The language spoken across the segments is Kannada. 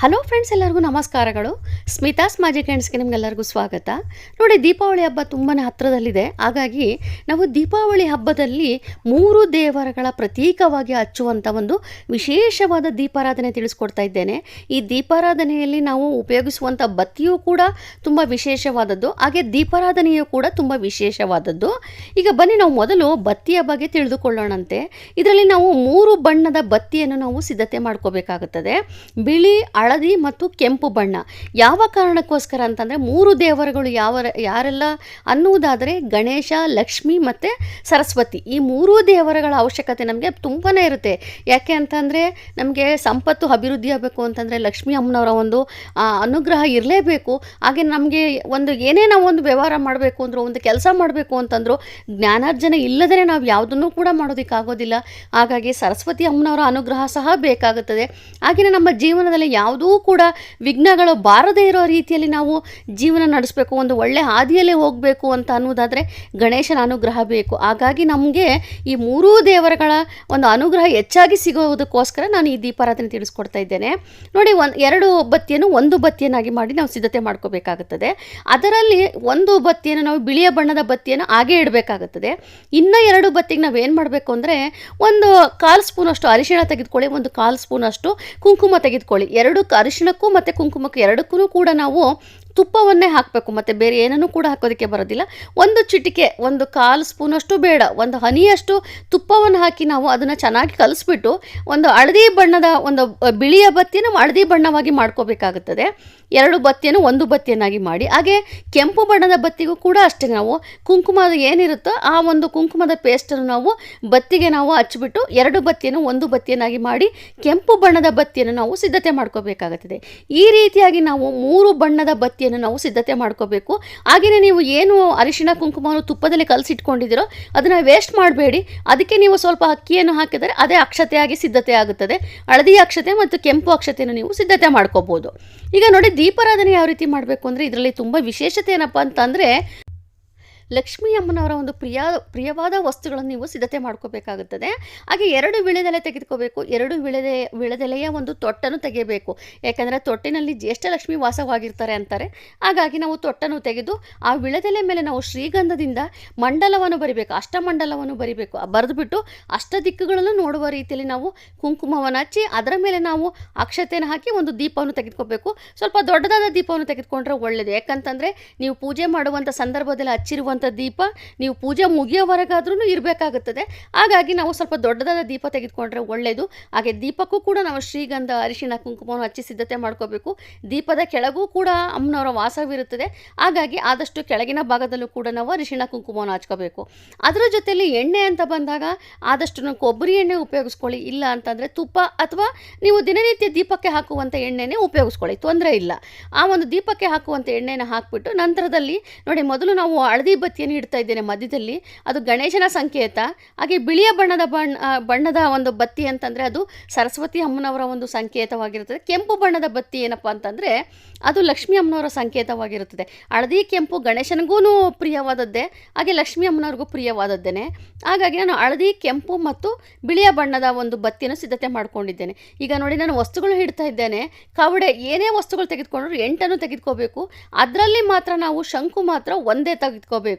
ಹಲೋ ಫ್ರೆಂಡ್ಸ್ ಎಲ್ಲರಿಗೂ ನಮಸ್ಕಾರಗಳು. ಸ್ಮಿತಾಸ್ ಮ್ಯಾಜಿಕ್ ಹ್ಯಾಂಡ್ಸ್ಗೆ ನಿಮಗೆಲ್ಲರಿಗೂ ಸ್ವಾಗತ. ನೋಡಿ, ದೀಪಾವಳಿ ಹಬ್ಬ ತುಂಬಾ ಹತ್ತಿರದಲ್ಲಿದೆ ಹಾಗಾಗಿ ನಾವು ದೀಪಾವಳಿ ಹಬ್ಬದಲ್ಲಿ ಮೂರು ದೇವರಗಳ ಪ್ರತೀಕವಾಗಿ ಹಚ್ಚುವಂಥ ಒಂದು ವಿಶೇಷವಾದ ದೀಪಾರಾಧನೆ ತಿಳಿಸ್ಕೊಡ್ತಾ ಇದ್ದೇನೆ. ಈ ದೀಪಾರಾಧನೆಯಲ್ಲಿ ನಾವು ಉಪಯೋಗಿಸುವಂಥ ಬತ್ತಿಯೂ ಕೂಡ ತುಂಬ ವಿಶೇಷವಾದದ್ದು. ಹಾಗೆ ದೀಪಾರಾಧನೆಯೂ ಕೂಡ ತುಂಬ ವಿಶೇಷವಾದದ್ದು. ಈಗ ಬನ್ನಿ, ನಾವು ಮೊದಲು ಬತ್ತಿಯ ಬಗ್ಗೆ ತಿಳಿದುಕೊಳ್ಳೋಣಂತೆ. ಇದರಲ್ಲಿ ನಾವು ಮೂರು ಬಣ್ಣದ ಬತ್ತಿಯನ್ನು ನಾವು ಸಿದ್ಧತೆ ಮಾಡ್ಕೋಬೇಕಾಗುತ್ತದೆ. ಬಿಳಿ ಹಳದಿ ಮತ್ತು ಕೆಂಪು ಬಣ್ಣ. ಯಾವ ಕಾರಣಕ್ಕೋಸ್ಕರ ಅಂತಂದರೆ ಮೂರು ದೇವರುಗಳು ಯಾವ ಯಾರೆಲ್ಲ ಅನ್ನುವುದಾದರೆ ಗಣೇಶ, ಲಕ್ಷ್ಮಿ ಮತ್ತು ಸರಸ್ವತಿ. ಈ ಮೂರು ದೇವರುಗಳ ಅವಶ್ಯಕತೆ ನಮಗೆ ತುಂಬಾ ಇರುತ್ತೆ. ಯಾಕೆ ಅಂತಂದರೆ ನಮಗೆ ಸಂಪತ್ತು ಅಭಿವೃದ್ಧಿ ಆಗಬೇಕು ಅಂತಂದರೆ ಲಕ್ಷ್ಮೀ ಅಮ್ಮನವರ ಒಂದು ಅನುಗ್ರಹ ಇರಲೇಬೇಕು. ಹಾಗೆ ನಮಗೆ ಒಂದು ಏನೇ ನಾವು ಒಂದು ವ್ಯವಹಾರ ಮಾಡಬೇಕು ಅಂದರೂ, ಒಂದು ಕೆಲಸ ಮಾಡಬೇಕು ಅಂತಂದರೂ, ಜ್ಞಾನಾರ್ಜನೆ ಇಲ್ಲದೇ ನಾವು ಯಾವುದನ್ನು ಕೂಡ ಮಾಡೋದಕ್ಕಾಗೋದಿಲ್ಲ ಹಾಗಾಗಿ ಸರಸ್ವತಿ ಅಮ್ಮನವರ ಅನುಗ್ರಹ ಸಹ ಬೇಕಾಗುತ್ತದೆ. ಹಾಗೆಯೇ ನಮ್ಮ ಜೀವನದಲ್ಲಿ ಯಾವುದೂ ಕೂಡ ವಿಘ್ನಗಳು ಬಾರದೇ ಇರೋ ರೀತಿಯಲ್ಲಿ ನಾವು ಜೀವನ ನಡೆಸಬೇಕು, ಒಂದು ಒಳ್ಳೆ ಹಾದಿಯಲ್ಲೇ ಹೋಗಬೇಕು ಅಂತ ಅನ್ನೋದಾದರೆ ಗಣೇಶನ ಅನುಗ್ರಹ ಬೇಕು. ಹಾಗಾಗಿ ನಮಗೆ ಈ ಮೂರೂ ದೇವರುಗಳ ಒಂದು ಅನುಗ್ರಹ ಹೆಚ್ಚಾಗಿ ಸಿಗೋದಕ್ಕೋಸ್ಕರ ನಾನು ಈ ದೀಪಾರಾಧನೆ ತಿಳಿಸ್ಕೊಡ್ತಾ ಇದ್ದೇನೆ. ನೋಡಿ, ಒಂದು ಎರಡು ಬತ್ತಿಯನ್ನು ಒಂದು ಬತ್ತಿಯನ್ನಾಗಿ ಮಾಡಿ ನಾವು ಸಿದ್ಧತೆ ಮಾಡ್ಕೋಬೇಕಾಗುತ್ತದೆ. ಅದರಲ್ಲಿ ಒಂದು ಬತ್ತಿಯನ್ನು ನಾವು ಬಿಳಿಯ ಬಣ್ಣದ ಬತ್ತಿಯನ್ನು ಹಾಗೆ ಇಡಬೇಕಾಗುತ್ತದೆ. ಇನ್ನು ಎರಡು ಬತ್ತಿಗೆ ನಾವು ಏನು ಮಾಡಬೇಕು ಅಂದರೆ ಒಂದು ಕಾಲು ಸ್ಪೂನಷ್ಟು ಅರಿಶಿಣ ತೆಗೆದುಕೊಳ್ಳಿ, ಒಂದು ಕಾಲು ಸ್ಪೂನಷ್ಟು ಕುಂಕುಮ ತೆಗೆದುಕೊಳ್ಳಿ. ಎರಡು ಅರಿಶಿಣಕ್ಕೂ ಮತ್ತು ಕುಂಕುಮಕ್ಕೂ ಎರಡಕ್ಕೂ ಕೂಡ ನಾವು ತುಪ್ಪವನ್ನೇ ಹಾಕಬೇಕು, ಮತ್ತು ಬೇರೆ ಏನನ್ನೂ ಕೂಡ ಹಾಕೋದಕ್ಕೆ ಬರೋದಿಲ್ಲ. ಒಂದು ಚಿಟಿಕೆ, ಒಂದು ಕಾಲು ಸ್ಪೂನಷ್ಟು ಬೇಡ, ಒಂದು ಹನಿಯಷ್ಟು ತುಪ್ಪವನ್ನು ಹಾಕಿ ನಾವು ಅದನ್ನು ಚೆನ್ನಾಗಿ ಕಲಿಸ್ಬಿಟ್ಟು ಒಂದು ಹಳದಿ ಬಣ್ಣದ ಒಂದು ಬಿಳಿಯ ಬತ್ತಿಯನ್ನು ಹಳದಿ ಬಣ್ಣವಾಗಿ ಮಾಡ್ಕೋಬೇಕಾಗುತ್ತದೆ. ಎರಡು ಬತ್ತಿಯನ್ನು ಒಂದು ಬತ್ತಿಯನ್ನಾಗಿ ಮಾಡಿ, ಹಾಗೆ ಕೆಂಪು ಬಣ್ಣದ ಬತ್ತಿಗೂ ಕೂಡ ಅಷ್ಟೇ ನಾವು ಕುಂಕುಮದ ಏನಿರುತ್ತೋ ಆ ಒಂದು ಕುಂಕುಮದ ಪೇಸ್ಟನ್ನು ನಾವು ಬತ್ತಿಗೆ ನಾವು ಹಚ್ಚಿಬಿಟ್ಟು ಎರಡು ಬತ್ತಿಯನ್ನು ಒಂದು ಬತ್ತಿಯನ್ನಾಗಿ ಮಾಡಿ ಕೆಂಪು ಬಣ್ಣದ ಬತ್ತಿಯನ್ನು ನಾವು ಸಿದ್ಧತೆ ಮಾಡ್ಕೋಬೇಕಾಗುತ್ತದೆ. ಈ ರೀತಿಯಾಗಿ ನಾವು ಮೂರು ಬಣ್ಣದ ಬತ್ತಿಯನ್ನು ನಾವು ಸಿದ್ಧತೆ ಮಾಡ್ಕೋಬೇಕು. ಹಾಗೆಯೇ ನೀವು ಏನು ಅರಿಶಿಣ ಕುಂಕುಮವನ್ನು ತುಪ್ಪದಲ್ಲಿ ಕಲಸಿಟ್ಕೊಂಡಿದ್ದೀರೋ ಅದನ್ನು ವೇಸ್ಟ್ ಮಾಡಬೇಡಿ. ಅದಕ್ಕೆ ನೀವು ಸ್ವಲ್ಪ ಅಕ್ಕಿಯನ್ನು ಹಾಕಿದರೆ ಅದೇ ಅಕ್ಷತೆಯಾಗಿ ಸಿದ್ಧತೆ ಆಗುತ್ತದೆ. ಹಳದಿ ಅಕ್ಷತೆ ಮತ್ತು ಕೆಂಪು ಅಕ್ಷತೆಯನ್ನು ನೀವು ಸಿದ್ಧತೆ ಮಾಡ್ಕೋಬೋದು. ಈಗ ನೋಡಿ ದೀಪಾರಾಧನೆ ಯಾವ ರೀತಿ ಮಾಡಬೇಕು ಅಂದರೆ ಇದರಲ್ಲಿ ತುಂಬ ವಿಶೇಷತೆ ಏನಪ್ಪ ಅಂತಂದರೆ ಲಕ್ಷ್ಮೀ ಅಮ್ಮನವರ ಒಂದು ಪ್ರಿಯ, ಪ್ರಿಯವಾದ ವಸ್ತುಗಳನ್ನು ನೀವು ಸಿದ್ಧತೆ ಮಾಡ್ಕೋಬೇಕಾಗುತ್ತದೆ. ಹಾಗೆ ಎರಡು ವಿಳೆದೆಲೆ ತೆಗೆದುಕೋಬೇಕು. ಎರಡು ವಿಳೆದೆ, ವಿಳೆದೆಲೆಯ ಒಂದು ತೊಟ್ಟನ್ನು ತೆಗೆಯಬೇಕು. ಯಾಕಂದರೆ ತೊಟ್ಟಿನಲ್ಲಿ ಜ್ಯೇಷ್ಠ ಲಕ್ಷ್ಮಿ ವಾಸವಾಗಿರ್ತಾರೆ ಅಂತಾರೆ. ಹಾಗಾಗಿ ನಾವು ತೊಟ್ಟನ್ನು ತೆಗೆದು ಆ ವಿಳೆದೆಲೆ ಮೇಲೆ ನಾವು ಶ್ರೀಗಂಧದಿಂದ ಮಂಡಲವನ್ನು ಬರಿಬೇಕು. ಅಷ್ಟಮಂಡಲವನ್ನು ಬರಿಬೇಕು. ಬರೆದುಬಿಟ್ಟು ಅಷ್ಟ ದಿಕ್ಕುಗಳನ್ನು ನೋಡುವ ರೀತಿಯಲ್ಲಿ ನಾವು ಕುಂಕುಮವನ್ನು ಹಚ್ಚಿ ಅದರ ಮೇಲೆ ನಾವು ಅಕ್ಷತೆಯನ್ನು ಹಾಕಿ ಒಂದು ದೀಪವನ್ನು ತೆಗೆದುಕೋಬೇಕು. ಸ್ವಲ್ಪ ದೊಡ್ಡದಾದ ದೀಪವನ್ನು ತೆಗೆದುಕೊಂಡ್ರೆ ಒಳ್ಳೆಯದು ಯಾಕಂತಂದರೆ ನೀವು ಪೂಜೆ ಮಾಡುವಂಥ ಸಂದರ್ಭದಲ್ಲಿ ಹಚ್ಚಿರುವಂಥ ದೀಪ ನೀವು ಪೂಜೆ ಮುಗಿಯೋವರೆಗಾದ್ರೂ ಇರಬೇಕಾಗುತ್ತದೆ. ಹಾಗಾಗಿ ನಾವು ಸ್ವಲ್ಪ ದೊಡ್ಡದಾದ ದೀಪ ತೆಗೆದುಕೊಂಡ್ರೆ ಒಳ್ಳೆಯದು ಹಾಗೆ ದೀಪಕ್ಕೂ ಕೂಡ ನಾವು ಶ್ರೀಗಂಧ, ಅರಿಶಿಣ, ಕುಂಕುಮವನ್ನು ಹಚ್ಚಿ ಸಿದ್ಧತೆ ಮಾಡ್ಕೋಬೇಕು. ದೀಪದ ಕೆಳಗೂ ಕೂಡ ಅಮ್ಮನವರ ವಾಸವಿರುತ್ತದೆ ಹಾಗಾಗಿ ಆದಷ್ಟು ಕೆಳಗಿನ ಭಾಗದಲ್ಲೂ ಕೂಡ ನಾವು ಅರಿಶಿಣ, ಕುಂಕುಮವನ್ನು ಹಚ್ಕೋಬೇಕು. ಅದರ ಜೊತೆಯಲ್ಲಿ ಎಣ್ಣೆ ಅಂತ ಬಂದಾಗ ಆದಷ್ಟು ನಾವು ಕೊಬ್ಬರಿ ಎಣ್ಣೆ ಉಪಯೋಗಿಸ್ಕೊಳ್ಳಿ. ಇಲ್ಲ ಅಂತಂದರೆ ತುಪ್ಪ ಅಥವಾ ನೀವು ದಿನನಿತ್ಯ ದೀಪಕ್ಕೆ ಹಾಕುವಂಥ ಎಣ್ಣೆನೇ ಉಪಯೋಗಿಸ್ಕೊಳ್ಳಿ. ತೊಂದರೆ ಇಲ್ಲ. ಆ ಒಂದು ದೀಪಕ್ಕೆ ಹಾಕುವಂಥ ಎಣ್ಣೆನ ಹಾಕಿಬಿಟ್ಟು ನಂತರದಲ್ಲಿ ನೋಡಿ ಮೊದಲು ನಾವು ಹಳದಿ ಬತ್ತಿಯನ್ನು ಇಡ್ತಾ ಇದ್ದೇನೆ ಮಧ್ಯದಲ್ಲಿ. ಅದು ಗಣೇಶನ ಸಂಕೇತ. ಹಾಗೆ ಬಿಳಿಯ ಬಣ್ಣದ ಬಣ್ಣ ಬಣ್ಣದ ಒಂದು ಬತ್ತಿ ಅಂತಂದರೆ ಅದು ಸರಸ್ವತಿ ಅಮ್ಮನವರ ಒಂದು ಸಂಕೇತವಾಗಿರುತ್ತದೆ. ಕೆಂಪು ಬಣ್ಣದ ಬತ್ತಿ ಏನಪ್ಪ ಅಂತಂದರೆ ಅದು ಲಕ್ಷ್ಮೀ ಅಮ್ಮನವರ ಸಂಕೇತವಾಗಿರುತ್ತದೆ. ಹಳದಿ, ಕೆಂಪು ಗಣೇಶನಿಗೂ ಪ್ರಿಯವಾದದ್ದೇ, ಹಾಗೆ ಲಕ್ಷ್ಮೀ ಅಮ್ಮನವ್ರಿಗೂ ಪ್ರಿಯವಾದದ್ದೇನೆ. ಹಾಗಾಗಿ ನಾನು ಹಳದಿ, ಕೆಂಪು ಮತ್ತು ಬಿಳಿಯ ಬಣ್ಣದ ಒಂದು ಬತ್ತಿಯನ್ನು ಸಿದ್ಧತೆ ಮಾಡ್ಕೊಂಡಿದ್ದೇನೆ. ಈಗ ನೋಡಿ ನಾನು ವಸ್ತುಗಳು ಇಡ್ತಾ ಇದ್ದೇನೆ. ಕವಡೆ, ಏನೇ ವಸ್ತುಗಳು ತೆಗೆದುಕೊಂಡ್ರು ಎಂಟನ್ನು ತೆಗೆದುಕೋಬೇಕು. ಅದರಲ್ಲಿ ಮಾತ್ರ ನಾವು ಶಂಕು ಮಾತ್ರ ಒಂದೇ ತೆಗೆದುಕೋಬೇಕು.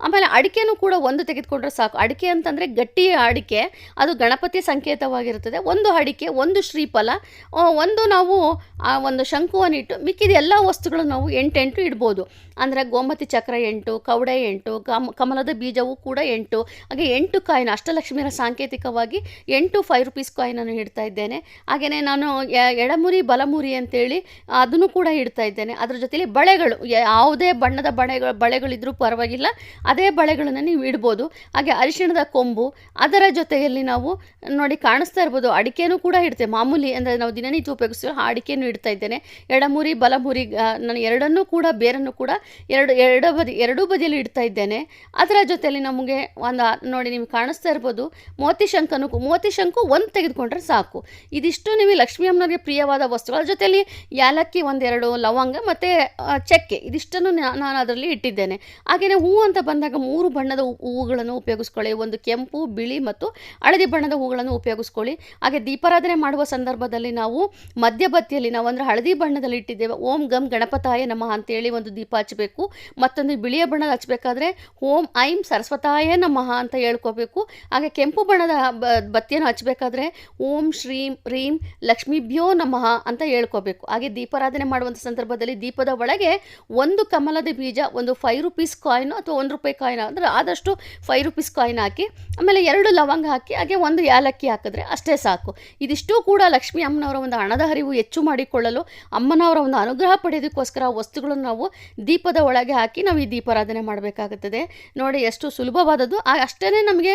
ಆಮೇಲೆ ಅಡಿಕೆನೂ ಕೂಡ ಒಂದು ತೆಗೆದುಕೊಂಡ್ರೆ ಸಾಕು. ಅಡಿಕೆ ಅಂತಂದರೆ ಗಟ್ಟಿ ಅಡಿಕೆ, ಅದು ಗಣಪತಿ ಸಂಕೇತವಾಗಿರುತ್ತದೆ. ಒಂದು ಅಡಿಕೆ, ಒಂದು ಶ್ರೀಫಲ ಒಂದು ನಾವು, ಆ, ಒಂದು ಶಂಕುವನ್ನು ಇಟ್ಟು ಮಿಕ್ಕಿದ ಎಲ್ಲ ವಸ್ತುಗಳು ನಾವು ಎಂಟೆಂಟು ಇಡ್ಬೋದು. ಅಂದರೆ ಗೋಮತಿ ಚಕ್ರ ಎಂಟು, ಕವಡೆ ಎಂಟು ಕಮ್ ಕಮಲದ ಬೀಜವು ಕೂಡ ಎಂಟು. ಹಾಗೆ ಎಂಟು ಕಾಯಿನ ಅಷ್ಟಲಕ್ಷ್ಮಿಯರ ಸಾಂಕೇತಿಕವಾಗಿ ಎಂಟು ಫೈವ್ ರುಪೀಸ್ ಕಾಯಿನನ್ನು ಇಡ್ತಾ ಇದ್ದೇನೆ. ಹಾಗೆಯೇ ನಾನು ಎಡಮುರಿ, ಬಲಮುರಿ ಅಂತೇಳಿ ಅದನ್ನು ಕೂಡ ಇಡ್ತಾ ಇದ್ದೇನೆ. ಅದರ ಜೊತೆಲಿ ಬಳೆಗಳು, ಯಾವುದೇ ಬಣ್ಣದ ಬಳೆಗಳು ಬಳೆಗಳಿದ್ರೂ ಪರವಾಗಿಲ್ಲ. ಅದೇ ಬಳೆಗಳನ್ನು ನೀವು ಇಡ್ಬೋದು. ಹಾಗೆ ಅರಿಶಿಣದ ಕೊಂಬು, ಅದರ ಜೊತೆಯಲ್ಲಿ ನಾವು ನೋಡಿ ಕಾಣಿಸ್ತಾ ಇರ್ಬೋದು, ಅಡಿಕೆನೂ ಕೂಡ ಇಡ್ತೇವೆ ಮಾಮೂಲಿ ಅಂದರೆ ನಾವು ದಿನನಿತ್ಯ ಉಪಯೋಗಿಸ್ತೀವಿ ಆ ಅಡಿಕೆನೂ ಇಡ್ತಾ ಇದ್ದೇನೆ. ಎಡಮುರಿ, ಬಲಮುರಿ ನಾನು ಎರಡನ್ನೂ ಕೂಡ, ಬೇರನ್ನು ಕೂಡ ಎರಡು ಎರಡು ಬದಿ, ಎರಡೂ ಬದಿಯಲ್ಲಿ ಇಡ್ತಾ ಇದ್ದೇನೆ. ಅದರ ಜೊತೆಯಲ್ಲಿ ನಮಗೆ ಒಂದು, ನೋಡಿ ನಿಮ್ಗೆ ಕಾಣಿಸ್ತಾ ಇರ್ಬೋದು, ಮೋತಿ ಶಂಕನು ಮೋತಿ ಶಂಕು ಒಂದು ತೆಗೆದುಕೊಂಡ್ರೆ ಸಾಕು. ಇದಿಷ್ಟು ನೀವು ಲಕ್ಷ್ಮೀ ಅಮ್ಮನವ್ರಿಗೆ ಪ್ರಿಯವಾದ ವಸ್ತುಗಳ ಜೊತೆಯಲ್ಲಿ ಯಾಲಕ್ಕಿ ಒಂದೆರಡು, ಲವಂಗ ಮತ್ತು ಚಕ್ಕೆ, ಇದಿಷ್ಟನ್ನು ನಾನು ಅದರಲ್ಲಿ ಇಟ್ಟಿದ್ದೇನೆ. ಹಾಗೆಯೇ ಹೂವು ಅಂತ ಬಂದಾಗ ಮೂರು ಬಣ್ಣದ ಹೂ- ಹೂವುಗಳನ್ನು ಉಪಯೋಗಿಸ್ಕೊಳ್ಳಿ. ಒಂದು ಕೆಂಪು, ಬಿಳಿ ಮತ್ತು ಹಳದಿ ಬಣ್ಣದ ಹೂಗಳನ್ನು ಉಪಯೋಗಿಸ್ಕೊಳ್ಳಿ. ಹಾಗೆ ದೀಪಾರಾಧನೆ ಮಾಡುವ ಸಂದರ್ಭದಲ್ಲಿ ನಾವು ಮಧ್ಯಬತ್ತಿಯಲ್ಲಿ ನಾವು ಅಂದರೆ ಹಳದಿ ಬಣ್ಣದಲ್ಲಿ ಇಟ್ಟಿದ್ದೇವೆ. ಓಂ ಗಮ್ ಗಣಪತಾಯ ನಮಃ ಅಂತೇಳಿ ಒಂದು ದೀಪ ಹಚ್ಚಬೇಕು. ಮತ್ತೊಂದು ಬಿಳಿಯ ಬಣ್ಣದ ಹಚ್ಚಬೇಕಾದ್ರೆ ಓಂ ಐಂ ಸರಸ್ವತಾಯ ನಮಃ ಅಂತ ಹೇಳ್ಕೋಬೇಕು. ಹಾಗೆ ಕೆಂಪು ಬಣ್ಣದ ಬತ್ತಿಯನ್ನು ಹಚ್ಚಬೇಕಾದ್ರೆ ಓಂ ಶ್ರೀಂ ರೀಂ ಲಕ್ಷ್ಮೀಭ್ಯೋ ನಮಃ ಅಂತ ಹೇಳ್ಕೋಬೇಕು. ಹಾಗೆ ದೀಪಾರಾಧನೆ ಮಾಡುವಂಥ ಸಂದರ್ಭದಲ್ಲಿ ದೀಪದ ಒಳಗೆ ಒಂದು ಕಮಲದ ಬೀಜ, ಒಂದು ಫೈವ್ ರುಪೀಸ್ ಕಾಯಿನ್ ಅಥವಾ ಒಂದು ರೂಪಾಯಿ ಕಾಯಿನ್ ಅಂದರೆ ಆದಷ್ಟು ಫೈವ್ ರುಪೀಸ್ ಕಾಯಿನ್ ಹಾಕಿ, ಆಮೇಲೆ ಎರಡು ಲವಂಗ ಹಾಕಿ, ಹಾಗೆ ಒಂದು ಯಾಲಕ್ಕಿ ಹಾಕಿದ್ರೆ ಅಷ್ಟೇ ಸಾಕು. ಇದಿಷ್ಟು ಕೂಡ ಲಕ್ಷ್ಮೀ ಅಮ್ಮನವರ ಒಂದು ಹಣದ ಹರಿವು ಹೆಚ್ಚು ಮಾಡಿಕೊಳ್ಳಲು ಅಮ್ಮನವರ ಒಂದು ಅನುಗ್ರಹ ಪಡೆಯೋದಕ್ಕೋಸ್ಕರ ವಸ್ತುಗಳನ್ನು ನಾವು ದೀಪದ ಒಳಗೆ ಹಾಕಿ ನಾವು ಈ ದೀಪಾರಾಧನೆ ಮಾಡಬೇಕಾಗುತ್ತದೆ. ನೋಡಿ ಎಷ್ಟು ಸುಲಭವಾದದ್ದು. ಅಷ್ಟೇ ನಮಗೆ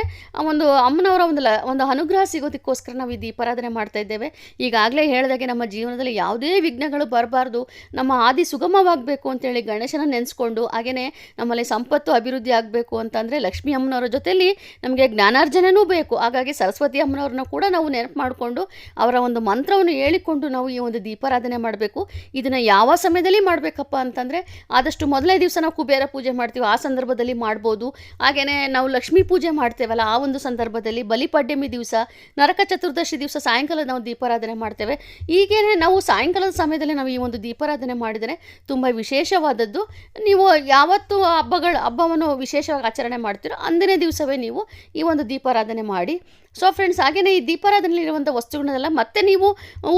ಒಂದು ಅಮ್ಮನವರ ಒಂದು ಲ, ಒಂದು ಅನುಗ್ರಹ ಸಿಗೋದಕ್ಕೋಸ್ಕರ ನಾವು ಈ ದೀಪಾರಾಧನೆ ಮಾಡ್ತಾ ಇದ್ದೇವೆ. ಈಗಾಗಲೇ ಹೇಳಿದಾಗೆ ನಮ್ಮ ಜೀವನದಲ್ಲಿ ಯಾವುದೇ ವಿಘ್ನಗಳು ಬರಬಾರ್ದು. ನಮ್ಮ ಆದಿ ಸುಗಮವಾಗಬೇಕು ಅಂತೇಳಿ ಗಣೇಶನ ನೆನೆಸ್ಕೊಂಡು ಹಾಗೆಯೇ ನಮ್ಮಲ್ಲಿ ಸಂಪತ್ತು ಅಭಿವೃದ್ಧಿ ಆಗಬೇಕು ಅಂತಂದರೆ ಲಕ್ಷ್ಮೀ ಅಮ್ಮನವರ ಜೊತೆಯಲ್ಲಿ ನಮಗೆ ಜ್ಞಾನಾರ್ಜನೆಯೂ ಬೇಕು. ಹಾಗಾಗಿ ಸರಸ್ವತಿ ಅಮ್ಮನವ್ರನ್ನ ಕೂಡ ನಾವು ನೆನಪು ಮಾಡಿಕೊಂಡು ಅವರ ಒಂದು ಮಂತ್ರವನ್ನು ಹೇಳಿಕೊಂಡು ನಾವು ಈ ಒಂದು ದೀಪಾರಾಧನೆ ಮಾಡಬೇಕು. ಇದನ್ನು ಯಾವ ಸಮಯದಲ್ಲಿ ಮಾಡಬೇಕಪ್ಪ ಅಂತಂದರೆ ಆದಷ್ಟು ಮೊದಲನೇ ದಿವಸ ನಾವು ಕುಬೇರ ಪೂಜೆ ಮಾಡ್ತೀವಿ. ಆ ಸಂದರ್ಭದಲ್ಲಿ ಮಾಡ್ಬೋದು. ಹಾಗೆಯೇ ನಾವು ಲಕ್ಷ್ಮೀ ಪೂಜೆ ಮಾಡ್ತೇವಲ್ಲ, ಆ ಒಂದು ಸಂದರ್ಭದಲ್ಲಿ ಬಲಿಪಾಡ್ಯಮಿ ದಿವಸ, ನರಕ ಚತುರ್ದಶಿ ದಿವಸ ಸಾಯಂಕಾಲ ನಾವು ದೀಪಾರಾಧನೆ ಮಾಡ್ತೇವೆ. ಹೀಗೇನೆ ನಾವು ಸಾಯಂಕಾಲದ ಸಮಯದಲ್ಲಿ ನಾವು ಈ ಒಂದು ದೀಪಾರಾಧನೆ ಮಾಡಿದರೆ ತುಂಬ ವಿಶೇಷವಾದದ್ದು. ನೀವು ಯಾವತ್ತು ಹಬ್ಬಗಳ ಹಬ್ಬವನ್ನು ವಿಶೇಷವಾಗಿ ಆಚರಣೆ ಮಾಡ್ತೀರೋ ಅಂದಿನ ದಿವಸವೇ ನೀವು ಈ ಒಂದು ದೀಪಾರಾಧನೆ ಮಾಡಿ. ಸೊ ಫ್ರೆಂಡ್ಸ್ ಹಾಗೆಯೇ ಈ ದೀಪಾರಾಧನೆಯಲ್ಲಿರುವಂಥ ವಸ್ತುಗಳನ್ನೆಲ್ಲ ಮತ್ತೆ ನೀವು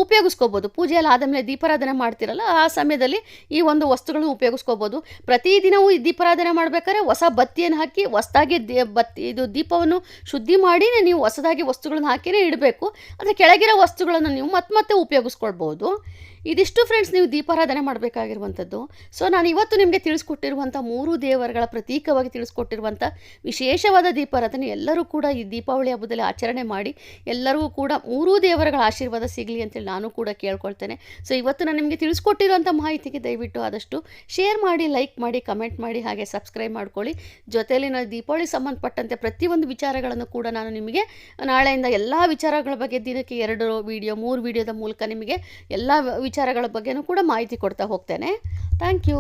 ಉಪಯೋಗಿಸ್ಕೋಬೋದು. ಪೂಜೆಯಲ್ಲಿ ಆದಮೇಲೆ ದೀಪಾರಾಧನೆ ಮಾಡ್ತಿರಲ್ಲ, ಆ ಸಮಯದಲ್ಲಿ ಈ ಒಂದು ವಸ್ತುಗಳನ್ನು ಉಪಯೋಗಿಸ್ಕೋಬೋದು. ಪ್ರತಿದಿನವೂ ಈ ದೀಪಾರಾಧನೆ ಮಾಡಬೇಕಾದ್ರೆ ಹೊಸ ಬತ್ತಿಯನ್ನು ಹಾಕಿ, ಹೊಸದಾಗಿ ದೇ, ಬತ್ತಿ, ಇದು ದೀಪವನ್ನು ಶುದ್ಧಿ ಮಾಡಿ ನೀವು ಹೊಸದಾಗಿ ವಸ್ತುಗಳನ್ನು ಹಾಕಿನೇ ಇಡಬೇಕು. ಅಂದರೆ ಕೆಳಗಿರೋ ವಸ್ತುಗಳನ್ನು ನೀವು ಮತ್ತೆ ಮತ್ತೆ ಉಪಯೋಗಿಸ್ಕೊಳ್ಬೋದು. ಇದಿಷ್ಟು ಫ್ರೆಂಡ್ಸ್ ನೀವು ದೀಪಾರಾಧನೆ ಮಾಡಬೇಕಾಗಿರುವಂಥದ್ದು. ಸೊ ನಾನು ಇವತ್ತು ನಿಮಗೆ ತಿಳಿಸ್ಕೊಟ್ಟಿರುವಂಥ ಮೂರು ದೇವರುಗಳ ಪ್ರತೀಕವಾಗಿ ತಿಳಿಸ್ಕೊಟ್ಟಿರುವಂಥ ವಿಶೇಷವಾದ ದೀಪಾರಾಧನೆ ಎಲ್ಲರೂ ಕೂಡ ಈ ದೀಪಾವಳಿ ಹಬ್ಬದಲ್ಲಿ ಆಚರಣೆ ಮಾಡಿ ಎಲ್ಲರಿಗೂ ಕೂಡ ಮೂರೂ ದೇವರುಗಳ ಆಶೀರ್ವಾದ ಸಿಗಲಿ ಅಂತೇಳಿ ನಾನು ಕೂಡ ಕೇಳ್ಕೊಳ್ತೇನೆ. ಸೊ ಇವತ್ತು ನಾನು ನಿಮಗೆ ತಿಳಿಸ್ಕೊಟ್ಟಿರುವಂಥ ಮಾಹಿತಿಗೆ ದಯವಿಟ್ಟು ಆದಷ್ಟು ಶೇರ್ ಮಾಡಿ ಲೈಕ್ ಮಾಡಿ ಕಮೆಂಟ್ ಮಾಡಿ, ಹಾಗೆ ಸಬ್ಸ್ಕ್ರೈಬ್ ಮಾಡ್ಕೊಳ್ಳಿ. ಜೊತೆಯಲ್ಲಿ ನಾನು ದೀಪಾವಳಿ ಸಂಬಂಧಪಟ್ಟಂತೆ ಪ್ರತಿಯೊಂದು ವಿಚಾರಗಳನ್ನು ಕೂಡ ನಾನು ನಿಮಗೆ ನಾಳೆಯಿಂದ ಎಲ್ಲ ವಿಚಾರಗಳ ಬಗ್ಗೆ ದಿನಕ್ಕೆ ಎರಡು ವಿಡಿಯೋ ಮೂರು ವಿಡಿಯೋದ ಮೂಲಕ ನಿಮಗೆ ಎಲ್ಲ ವಿಚಾರಗಳ ಬಗ್ಗೆನೂ ಕೂಡ ಮಾಹಿತಿ ಕೊಡ್ತಾ ಹೋಗ್ತೇನೆ. Thank you